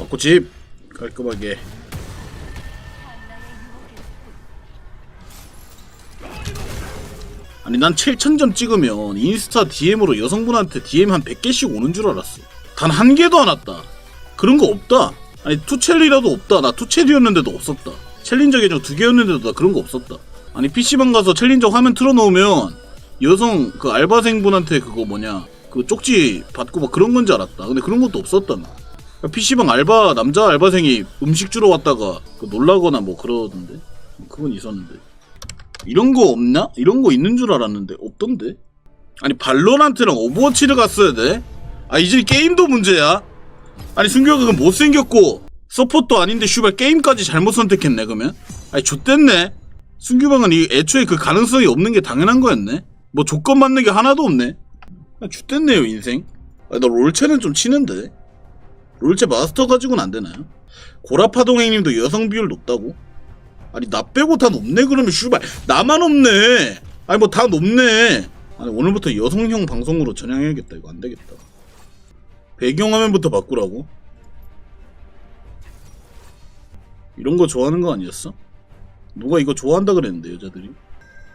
받고 집. 깔끔하게. 아니 난 7,000점 찍으면 인스타 DM으로 여성분한테 DM 한 100개씩 오는 줄 알았어. 단 한 개도 안 왔다. 그런 거 없다. 아니 투첼리라도 없다. 나 투첼리였는데도 없었다. 챌린저 계정 두 개였는데도 나 그런 거 없었다. 아니 PC방 가서 챌린저 화면 틀어놓으면 여성 그 알바생분한테 그거 뭐냐 그 쪽지 받고 막 그런 건 줄 알았다. 근데 그런 것도 없었다 나 PC방 알바 남자 알바생이 음식 주러 왔다가 그 놀라거나 뭐 그러던데? 그건 있었는데. 이런 거 없나? 이런 거 있는 줄 알았는데 없던데? 아니 발로란트랑 오버워치를 갔어야 돼? 아 이제 게임도 문제야? 아니 그건 못생겼고 서포트도 아닌데 슈발 게임까지 잘못 선택했네 그러면? 아니 좆됐네. 승규방은 이 애초에 그 가능성이 없는 게 당연한 거였네. 뭐 조건 맞는 게 하나도 없네. 아 좆됐네요 인생. 아, 나 롤체는 좀 치는데 롤체 마스터 가지고는 안 되나요? 고라파동 행님도 여성 비율 높다고? 아니 나 빼고 다 높네 그러면 슈발 나만 없네 아니 뭐 다 높네 아니 오늘부터 여성형 방송으로 전향해야겠다 이거 안 되겠다 배경화면부터 바꾸라고? 이런 거 좋아하는 거 아니었어? 누가 이거 좋아한다 그랬는데 여자들이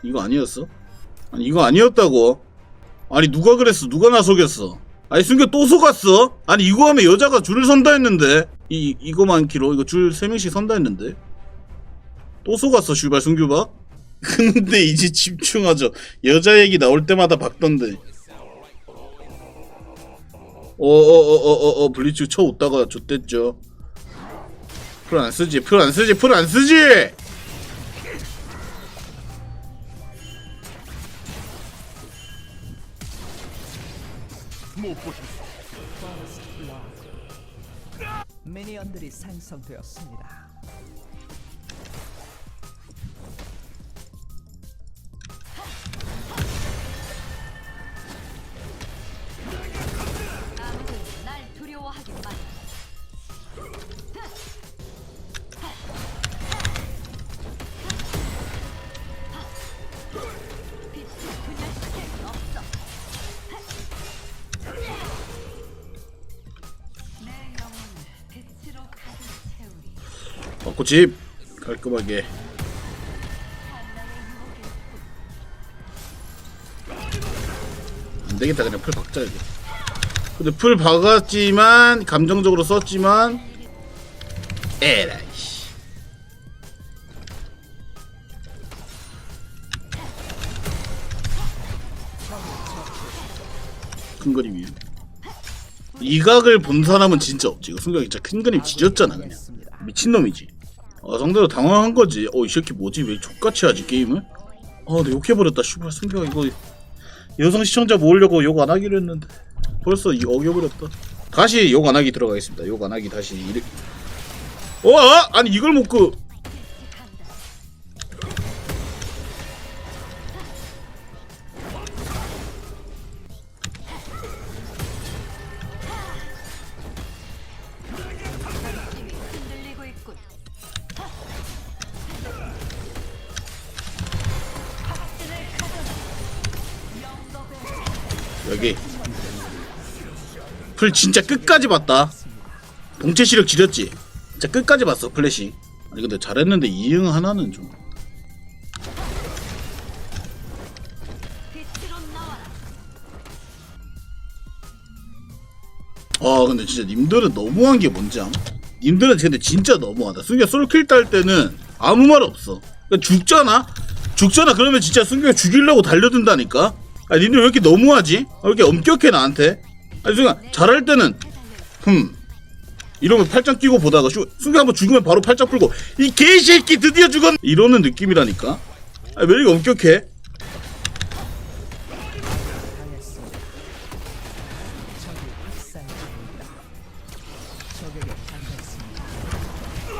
이거 아니었어? 아니 이거 아니었다고 아니 누가 그랬어 누가 나서겠어 아니 승규 또 속았어? 아니 이거 하면 여자가 줄을 선다 했는데. 이 이거만 키로. 이거 줄 3명씩 선다 했는데. 또 속았어 슈발 승규박 근데 이제 집중하죠. 여자 얘기 나올 때마다 박던데. 어어어어어 블리츠 쳐 웃다가 좆됐죠. 풀 안 쓰지 풀 안 쓰지 풀 안 쓰지 미니언들이 생성되었습니다. 받고 집. 깔끔하게. 안 되겠다 그냥 풀 박자 이게 근데 풀 박았지만 감정적으로 썼지만 에라이 씨. 큰 그림이에요. 이 각을 본 사람은 진짜 없지. 이거 순간 진짜 큰 그림 지졌잖아 그냥. 미친놈이지 아 상대로 당황한 거지. 어 이 새끼 뭐지? 왜 족같이 하지 게임을? 아나 욕해버렸다 슈발. 승규가 이거 여성 시청자 모으려고 욕 안 하기로 했는데 벌써 이 어겨버렸다. 다시 욕 안 하기 들어가겠습니다. 욕 안 하기 다시 이렇게 어? 아, 아니 이걸 못그 여기. 풀 진짜 끝까지 봤다. 동체 시력 지렸지. 진짜 끝까지 봤어 플래시. 아니 근데 잘했는데 이응 하나는 좀. 아 근데 진짜 님들은 너무한 게 뭔지 암? 님들은 근데 진짜 너무하다. 승규가 솔킬 딸 때는 아무 말 없어. 그러니까 죽잖아? 죽잖아. 그러면 진짜 승규가 죽이려고 달려든다니까 아 님들 왜 이렇게 너무하지? 왜 이렇게 엄격해 나한테? 아니 승규가 잘할 때는 흠 이러면 팔짱 끼고 보다가 슈, 승규 한번 죽으면 바로 팔짱 풀고 이 개새끼 드디어 죽었 이러는 느낌이라니까 아왜 이렇게 엄격해?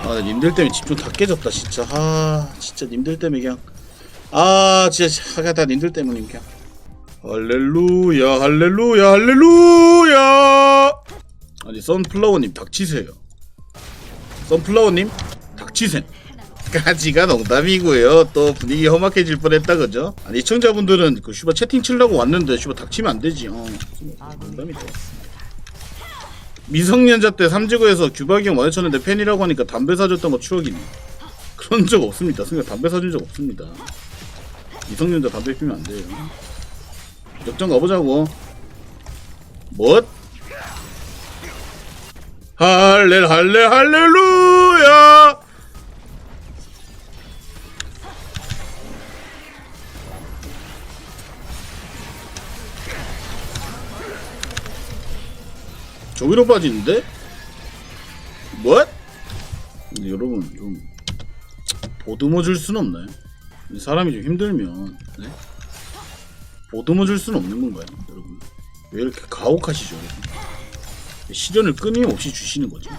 아, 님들 때문에 집중 다 깨졌다, 진짜. 아, 진짜 님들 때문에 그냥. 아, 진짜, 하가 다 님들 때문에 그냥. 할렐루야, 할렐루야, 할렐루야! 아니, 선플라워님, 닥치세요. 선플라워님, 닥치셈. 까지가 농담이고요. 또 분위기 험악해질 뻔했다, 그죠? 아니, 시청자분들은 그 슈바 채팅 치려고 왔는데, 슈바 닥치면 안 되지. 어, 농담이죠. 미성년자 때 삼지구에서 규박이 형 마주쳤는데 팬이라고 하니까 담배 사줬던 거 추억이네. 그런 적 없습니다. 승희가 담배 사준 적 없습니다. 미성년자 담배 피면 안 돼요. 역전 가보자고. 뭣? 할렐 할렐 할렐루야! 저기로 빠지는데? 뭐? 근데 여러분 좀 보듬어 줄 순 없나요? 사람이 좀 힘들면 네? 보듬어 줄 수는 없는 건가요, 여러분? 왜 이렇게 가혹하시죠? 시련을 끊임없이 주시는 거죠.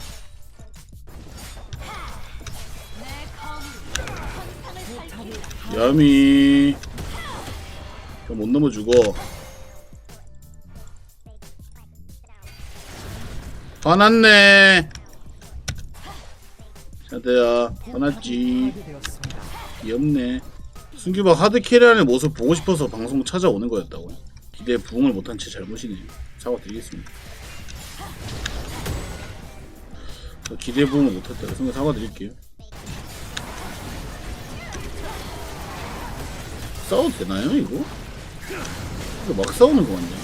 야미 못 넘어 죽어. 화났네. 자대야 화났지. 귀엽네. 순규박 하드캐리하는 모습 보고 싶어서 방송 찾아오는 거였다고. 기대에 부응을 못한 제 잘못이네요. 사과드리겠습니다. 저 기대에 부응을 못했다고 순간 사과드릴게요. 싸워도 되나요 이거? 이거 막 싸우는 거 같냐?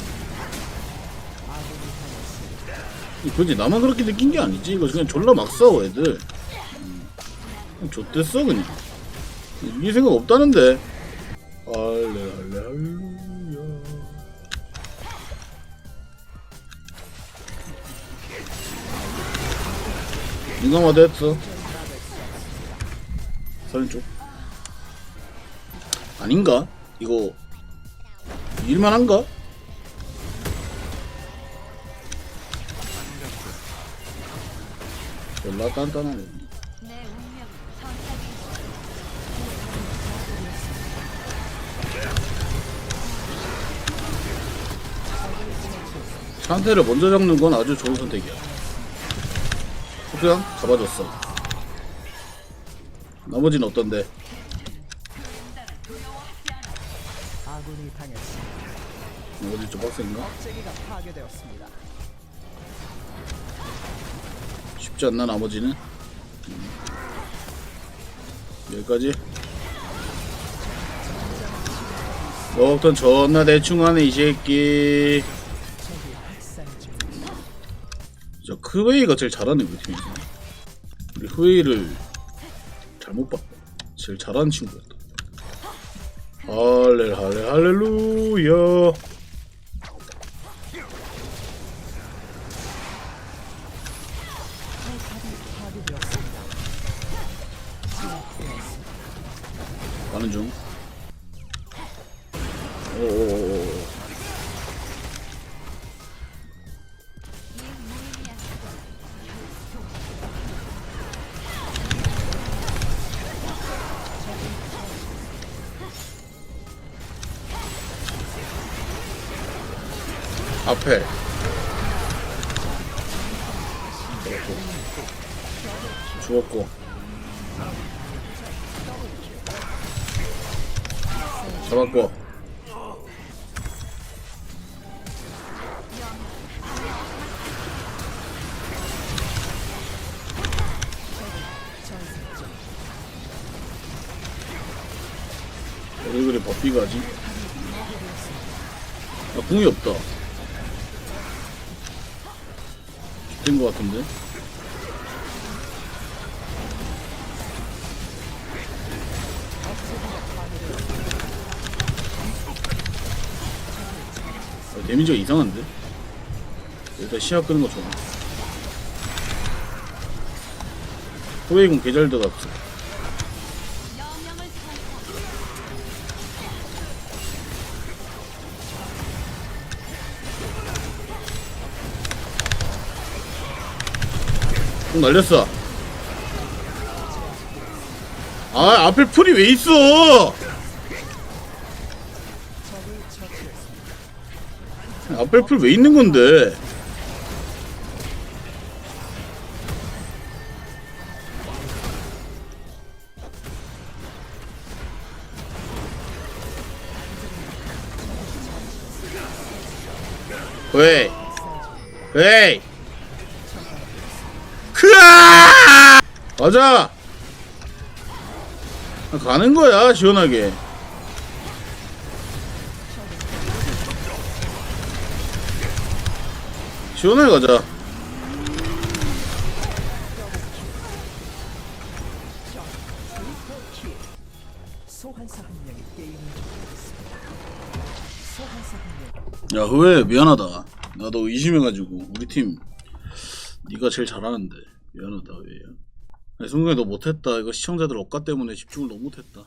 그지 나만 그렇게 느낀 게 아니지 이거 그냥 졸라 막 싸워 애들 음. 그냥 좆됐어 그냥 이 생각 없다는데. 할루야. 인강화 됐어. 사진 쪽. 아닌가? 이거. 일만한가? 졸라 단단하네 상태를 먼저 잡는 건 아주 좋은 선택이야. 그냥 잡아줬어. 나머지는 어떤데? 아군이 당했습니다. 나머지 좀 빡센가? 파괴되었습니다. 쉽지 않나 나머지는? 음. 여기까지. 너부터 존나 대충 하네 이 새끼. 저 크웨이가 제일 잘하네 우리 팀에서. 우리 흐웨이를 잘못 봤다. 제일 잘하는 친구였다. 할렐 할렐 할렐루야. 가는 중. 앞에. 죽었고. 잡았고. 왜 그래 버피가 지나 궁이 없다. 된 것 같은데? 아, 데미지가 이상한데? 일단 시야 끄는 거 좋아. 호웨이군 개잘 들어 공 날렸어. 아, 앞에 풀이 왜 있어? 앞에 풀 왜 있는 건데? 왜? 왜? 가자! 가는 거야 시원하게. 시원하게 가자. 야 후회 미안하다. 나도 의심해가지고 우리 팀 네가 제일 잘하는데. 미안하다 아니, 순간에 너 못했다. 이거 시청자들 억까 때문에 집중을 너무 못했다